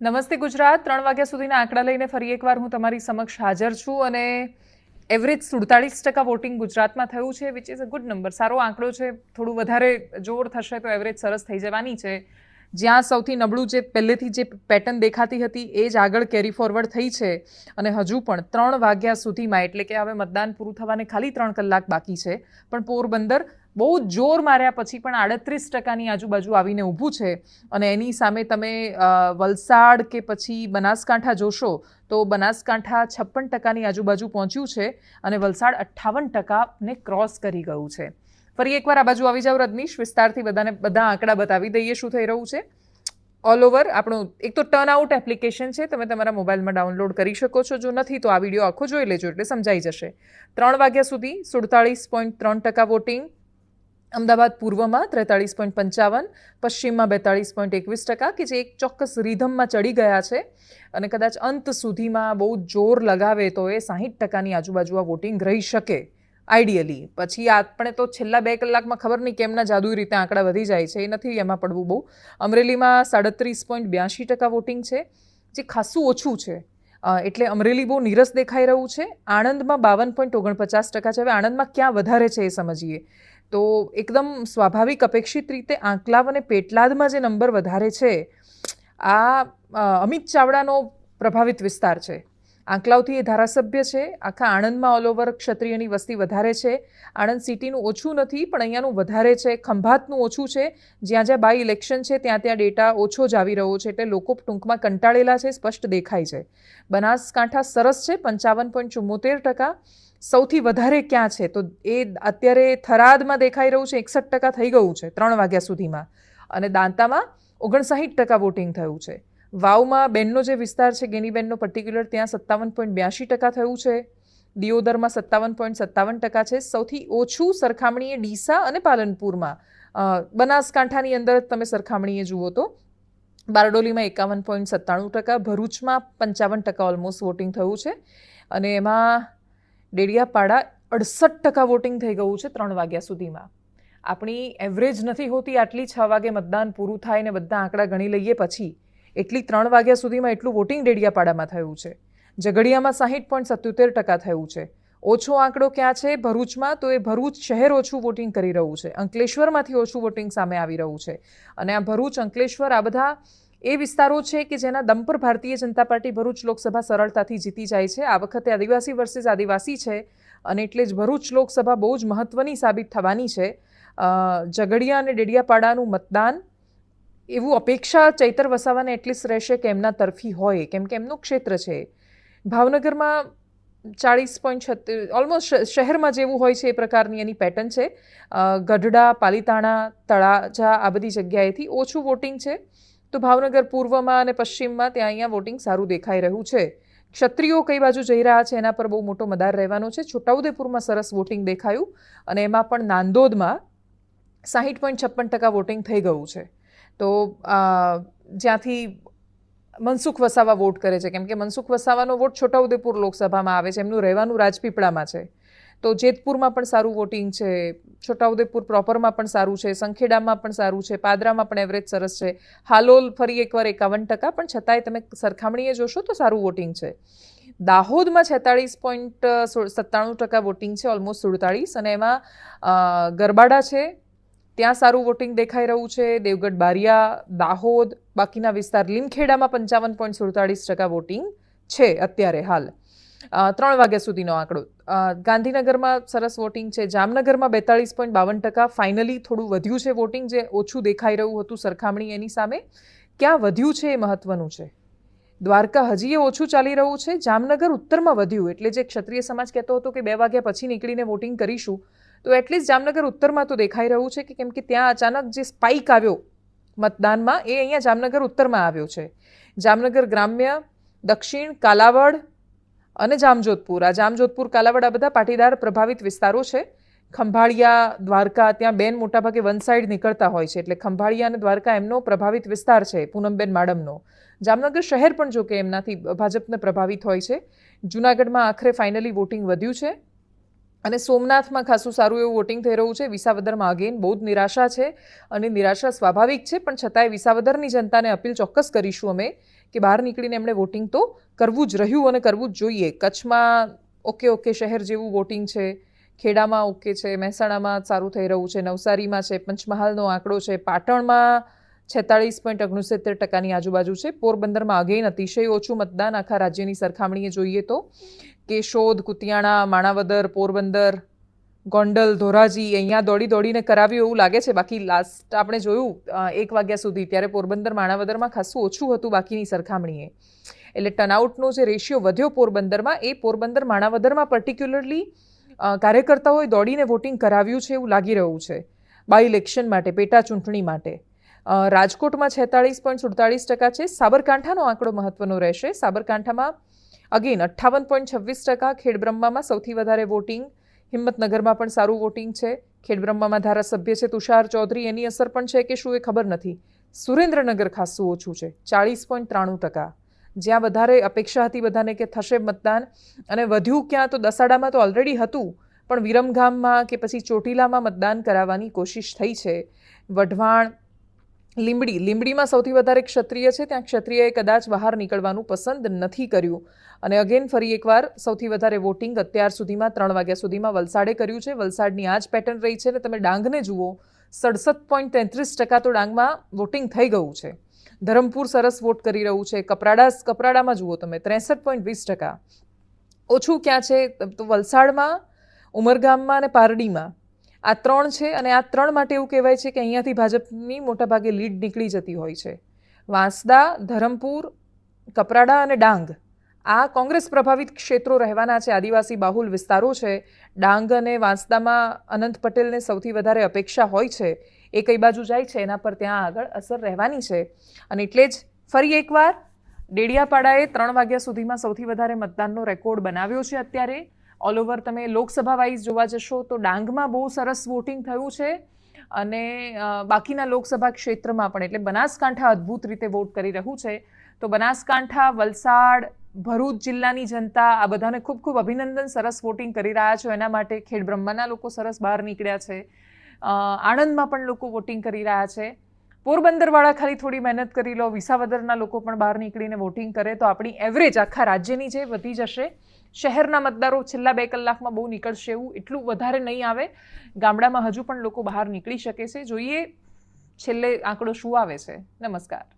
નમસ્તે ગુજરાત. ત્રણ વાગ્યા સુધીના આંકડા લઈને ફરી એકવાર હું તમારી સમક્ષ હાજર છું અને એવરેજ સુડતાળીસ ટકા વોટિંગ ગુજરાતમાં થયું છે which is a good number સારો આંકડો છે. થોડું વધારે જોર થશે તો એવરેજ સરસ થઈ જવાની છે. જ્યાં સૌથી નબળું જે પહેલેથી જે પેટર્ન દેખાતી હતી, એ જ આગળ કેરી ફોરવર્ડ થઈ છે. અને હજુ પણ ત્રણ વાગ્યા સુધીમાં, એટલે કે હવે મતદાન પૂરું થવાને ખાલી ત્રણ કલાક બાકી છે. પણ પોરબંદર બહુ જોર માર્યા પછી પણ આડત્રીસ ટકાની આજુબાજુ આવીને ઊભું છે. અને એની સામે તમે વલસાડ કે પછી બનાસકાંઠા જોશો, તો બનાસકાંઠા છપ્પન ટકાની આજુબાજુ પહોંચ્યું છે અને વલસાડ અઠ્ઠાવન ટકાને ક્રોસ કરી ગયું છે. ફરી એકવાર આ બાજુ આવી જાવ રજનીશ, વિસ્તારથી બધાને, બધા આંકડા બતાવી દઈએ શું થઈ રહ્યું છે. ઓલ ઓવર આપણું એક તો ટર્ન આઉટ એપ્લિકેશન છે, તમે તમારા મોબાઈલમાં ડાઉનલોડ કરી શકો છો. જો નથી, તો આ વીડિયો આખો જોઈ લેજો, એટલે સમજાઈ જશે. ત્રણ વાગ્યા સુધી સુડતાળીસ પોઈન્ટ ત્રણ ટકા વોટિંગ અમદાવાદ પૂર્વમાં ત્રેતાળીસ પોઈન્ટ પંચાવન, પશ્ચિમમાં બેતાળીસ પોઈન્ટ એકવીસ ટકા કે જે એક ચોક્કસ રિધમમાં ચડી ગયા છે. અને કદાચ અંત સુધીમાં બહુ જોર લગાવે તો એ સાહીઠ ટકાની આજુબાજુ આ વોટિંગ રહી શકે આઈડિયલી પછી આપણે તો છેલ્લા બે કલાકમાં ખબર નહીં કેમના જાદુઈ રીતે આંકડા વધી જાય છે, એ નથી એમાં પડવું બહુ. અમરેલીમાં સાડત્રીસ પોઈન્ટ બ્યાસી ટકા વોટિંગ છે, જે ખાસું ઓછું છે. એટલે અમરેલી બહુ નીરસ દેખાઈ રહ્યું છે. આણંદમાં બાવન પોઈન્ટ ઓગણપચાસ ટકા છે. હવે આણંદમાં ક્યાં વધારે છે એ સમજીએ? તો એકદમ સ્વાભાવિક અપેક્ષિત રીતે આંકલાવ અને પેટલાદમાં જે નંબર વધારે છે, આ અમિત ચાવડાનો પ્રભાવિત વિસ્તાર છે. આંકલાવથી એ ધારાસભ્ય છે. આખા આણંદમાં ઓલ ઓવર ક્ષત્રિયની વસ્તી વધારે છે. આણંદ સિટીનું ઓછું નથી, પણ અહીંયાનું વધારે છે. ખંભાતનું ઓછું છે. જ્યાં જ્યાં બાય ઇલેક્શન છે, ત્યાં ત્યાં ડેટા ઓછો જ આવી રહ્યો છે. એટલે લોકો ટૂંકમાં કંટાળેલા છે, સ્પષ્ટ દેખાય છે. બનાસકાંઠા સરસ છે, પંચાવન પોઈન્ટ ચુમ્મોતેર ટકા. સૌથી વધારે ક્યાં છે? તો એ અત્યારે થરાદમાં દેખાઈ રહ્યું છે, એકસઠ ટકા થઈ ગયું છે, ત્રણ વાગ્યા સુધીમાં. અને દાંતામાં ઓગણસાહીઠ ટકા વોટિંગ થયું છે. વાવમાં બેનનો જે વિસ્તાર છે, ગેનીબેનનો પર્ટિક્યુલર ત્યાં સત્તાવન પોઈન્ટ બ્યાસી ટકા થયું છે. દિયોદરમાં સત્તાવન પોઈન્ટ સત્તાવન ટકા છે. સૌથી ઓછું સરખામણીએ ડીસા અને પાલનપુરમાં. બનાસકાંઠાની અંદર તમે સરખામણીએ જુઓ તો, બારડોલીમાં એકાવન પોઈન્ટ સત્તાણું ટકા, ભરૂચમાં પંચાવન ટકા ઓલમોસ્ટ વોટિંગ થયું છે. અને એમાં ડેડિયાપાડા અડસઠ ટકા વોટિંગ થઈ ગયું છે ત્રણ વાગ્યા સુધીમાં. આપણી એવરેજ નથી હોતી આટલી છ વાગે મતદાન પૂરું થાય ને બધા આંકડા ગણી લઈએ પછી. એટલી ત્રણ વાગ્યા સુધીમાં એટલું વોટિંગ ડેડિયાપાડામાં થયું છે. ઝઘડિયામાં સાહીઠ પોઈન્ટ સત્યોતેર ટકા થયું છે. ઓછો આંકડો ક્યાં છે? ભરૂચમાં તો એ ભરૂચ શહેર ઓછું વોટિંગ કરી રહ્યું છે. અંકલેશ્વરમાંથી ઓછું વોટિંગ સામે આવી રહ્યું છે. અને આ ભરૂચ, અંકલેશ્વર આ બધા એ વિસ્તારો છે કે જેના દમ ભારતીય જનતા પાર્ટી ભરૂચ લોકસભા સરળતાથી જીતી જાય છે. આ વખતે આદિવાસી વર્સિસ આદિવાસી છે અને એટલે જ ભરૂચ લોકસભા બહુ જ મહત્ત્વની સાબિત થવાની છે. ઝઘડિયા અને ડેડિયાપાડાનું મતદાન એવું અપેક્ષા ચૈતર વસાવાને એટલીસ્ટ રહેશે કે એમના તરફી હોય, કેમ કે એમનું ક્ષેત્ર છે. ભાવનગરમાં ચાળીસ પોઈન્ટ છત્રીસ ઓલમોસ્ટ શહેરમાં જેવું હોય છે એ પ્રકારની એની પેટર્ન છે. ગઢડા, પાલીતાણા, તળાજા આ બધી જગ્યાએથી ઓછું વોટિંગ છે. તો ભાવનગર પૂર્વમાં અને પશ્ચિમમાં ત્યાં અહીંયા વોટિંગ સારું દેખાઈ રહ્યું છે. ક્ષત્રિયો કઈ બાજુ જઈ રહ્યા છે એના પર બહુ મોટો મદાર રહેવાનો છે. છોટાઉદેપુરમાં સરસ વોટિંગ દેખાયું અને એમાં પણ નાંદોદમાં સાહીઠ પોઈન્ટ છપ્પન ટકા વોટિંગ થઈ ગયું છે. તો જ્યાંથી મનસુખ વસાવા વોટ કરે છે. કેમ કે મનસુખ વસાવાનો વોટ છોટાઉદેપુર લોકસભામાં આવે છે. એમનું રહેવાનું રાજપીપળામાં છે. તો જેતપુરમાં પણ સારું વોટિંગ છે, છોટાઉદેપુર પ્રોપરમાં પણ સારું છે, સંખેડામાં પણ સારું છે, પાદરામાં પણ એવરેજ સરસ છે. હાલોલ ફરી એકવાર એકાવન ટકા, પણ છતાંય તમે સરખામણીએ જોશો તો સારું વોટિંગ છે. દાહોદમાં છેતાળીસ પોઈન્ટ સત્તાણું ટકા વોટિંગ છે ઓલમોસ્ટ સુડતાળીસ, અને એમાં ગરબાડા છે, ત્યાં સારું વોટિંગ દેખાઈ રહ્યું છે. દેવગઢ બારિયા, દાહોદ, બાકીના વિસ્તાર લીમખેડામાં પંચાવન પોઈન્ટ સુડતાળીસ ટકા વોટિંગ છે અત્યારે હાલ. ત્રણ વાગ્યા સુધીનો આંકડો. ગાંધીનગરમાં સરસ વોટિંગ છે. જામનગરમાં બેતાળીસ પોઈન્ટ બાવન ટકા. ફાઇનલી થોડું વધ્યું છે વોટિંગ જે ઓછું દેખાઈ રહ્યું હતું સરખામણી એની સામે. ક્યાં વધ્યું છે એ મહત્વનું છે? દ્વારકા હજી એ ઓછું ચાલી રહ્યું છે. જામનગર ઉત્તરમાં વધ્યું. એટલે જે ક્ષત્રિય સમાજ કહેતો હતો કે બે વાગ્યા પછી નીકળીને વોટિંગ કરીશું. તો એટલીસ્ટ જામનગર ઉત્તરમાં તો દેખાઈ રહ્યું છે કે કેમ કે ત્યાં અચાનક જે સ્પાઇક આવ્યો મતદાનમાં એ અહીંયા જામનગર ઉત્તરમાં આવ્યો છે. જામનગર ગ્રામ્ય, દક્ષિણ, કાલાવડ અને જામજોધપુર. આ જામજોધપુર, કાલાવડ, આ બધા પાટીદાર પ્રભાવિત વિસ્તારો છે. ખંભાળિયા, દ્વારકા ત્યાં બેન મોટાભાગે વન સાઈડ નીકળતા હોય છે. એટલે ખંભાળિયા અને દ્વારકા એમનો પ્રભાવિત વિસ્તાર છે, પૂનમબેન માડમનો. જામનગર શહેર પણ જો કે એમનાથી ભાજપને પ્રભાવિત હોય છે. જુનાગઢમાં આખરે ફાઇનલી વોટિંગ વધ્યું છે. અને સોમનાથમાં ખાસું સારું એવું વોટિંગ થઈ રહ્યું છે. વિસાવદરમાં અગેન બહુ જ નિરાશા છે અને નિરાશા સ્વાભાવિક છે. પણ છતાંય વિસાવદરની જનતાને અપીલ ચોક્કસ કરીશું અમે કે બહાર નીકળીને એમણે વોટિંગ તો કરવું જ રહ્યું અને કરવું જ જોઈએ. કચ્છમાં ઓકે ઓકે શહેર જેવું વોટિંગ છે, ખેડામાં ઓકે છે, મહેસાણામાં સારું થઈ રહ્યું છે, નવસારીમાં છે, પંચમહાલનો આંકડો છે, પાટણમાં છેતાળીસ પોઈન્ટ ઓગણસિત્તેર ટકાની આજુબાજુ છે. પોરબંદરમાં અગેન અતિશય ઓછું મતદાન આખા રાજ્યની સરખામણીએ જોઈએ તો. કેશોદ, કુતિયાણા, માણાવદર, પોરબંદર ગોંડલ, ધોરાજી અહીંયા દોડી દોડીને કરાવ્યું એવું લાગે છે. બાકી લાસ્ટ આપણે જોયું એક વાગ્યા સુધી ત્યારે પોરબંદર માણાવદરમાં ખાસું ઓછું હતું બાકીની સરખામણીએ. એટલે ટર્નઆઉટનો જે રેશિયો વધ્યો પોરબંદરમાં, એ પોરબંદર માણાવદરમાં પર્ટિક્યુલરલી કાર્યકર્તાઓએ દોડીને વોટિંગ કરાવ્યું છે એવું લાગી રહ્યું છે. બાય ઇલેક્શન માટે, પેટા ચૂંટણી માટે. રાજકોટમાં છેતાળીસ પોઈન્ટ સુડતાળીસ ટકા છે. સાબરકાંઠાનો આંકડો મહત્વનો રહેશે. સાબરકાંઠામાં અગેન અઠ્ઠાવન પોઈન્ટ છવ્વીસ ટકા. ખેડબ્રહ્મામાં સૌથી વધારે વોટિંગ હિંમતનગરમાં પણ સારું વોટિંગ છે. ખેડબ્રહ્મામાં ધારાસભ્ય છે તુષાર ચૌધરી. એની અસર પણ છે કે શું એ ખબર નથી. સુરેન્દ્રનગર ખાસું ઓછું છે, ચાળીસ પોઈન્ટ ત્રાણું ટકા. જ્યાં વધારે અપેક્ષા હતી બધાને કે થશે મતદાન અને વધ્યું ક્યાં તો દસાડામાં તો ઓલરેડી હતું, પણ વિરમગામમાં કે પછી ચોટીલામાં મતદાન કરાવવાની કોશિશ થઈ છે. વઢવાણ લીંબડી. લીંબડીમાં સૌથી વધારે ક્ષત્રિય છે. ત્યાં ક્ષત્રિયએ કદાચ બહાર નીકળવાનું પસંદ નથી કર્યું. અને અગેન ફરી એકવાર સૌથી વધારે વોટિંગ અત્યાર સુધીમાં ત્રણ વાગ્યા સુધીમાં વલસાડે કર્યું છે. વલસાડની આ જ પેટર્ન રહી છે ને તમે ડાંગને જુઓ, સડસઠ પોઈન્ટ તેત્રીસ ટકા તો ડાંગમાં વોટિંગ થઈ ગયું છે. ધરમપુર સરસ વોટ કરી રહ્યું છે. કપરાડા કપરાડામાં જુઓ તમે, ત્રેસઠ પોઈન્ટ વીસ ટકા. ઓછું ક્યાં છે? તો વલસાડમાં, ઉમરગામમાં અને પારડીમાં. આ ત્રણ છે અને આ ત્રણ માટે એવું કહેવાય છે કે અહીંયાથી ભાજપની મોટાભાગે લીડ નીકળી જતી હોય છે. વાંસદા, ધરમપુર, કપરાડા અને ડાંગ. આ કોંગ્રેસ પ્રભાવિત ક્ષેત્રો રહેવાના છે, આદિવાસી બાહુલ વિસ્તારો છે. ડાંગ અને વાંસદામાં અનંત પટેલને સૌથી વધારે અપેક્ષા હોય છે. એ કઈ બાજુ જાય છે, એના પર ત્યાં આગળ અસર રહેવાની છે. અને એટલે જ ફરી એકવાર ડેડિયાપાડાએ ત્રણ વાગ્યા સુધીમાં સૌથી વધારે મતદાનનો રેકોર્ડ બનાવ્યો છે અત્યારે. ઓલ ઓવર તમે લોકસભા વાઇઝ જોવા જશો તો ડાંગમાં બહુ સરસ વોટિંગ થયું છે. અને બાકીના લોકસભા ક્ષેત્રમાં પણ એટલે બનાસકાંઠા અદ્ભુત રીતે વોટ કરી રહ્યું છે. તો બનાસકાંઠા, વલસાડ, ભરૂચ જિલ્લાની જનતા આ બધાને ખૂબ ખૂબ અભિનંદન સરસ વોટિંગ કરી રહ્યા છો. એના માટે ખેડબ્રહ્માના લોકો સરસ બહાર નીકળ્યા છે. આણંદમાં પણ લોકો વોટિંગ કરી રહ્યા છે. પોરબંદરવાળા ખાલી થોડી મહેનત કરી લો, વિસાવદરના લોકો પણ બહાર નીકળીને વોટિંગ કરે, તો આપણી એવરેજ આખા રાજ્યની જે વધી જશે, શહેરના મતદારો છેલ્લા બે કલાકમાં બહુ નીકળશે એવું એટલું વધારે નહીં આવે. ગામડામાં હજુ પણ લોકો બહાર નીકળી શકે છે. જોઈએ, છેલ્લે આંકડો શું આવે છે. નમસ્કાર.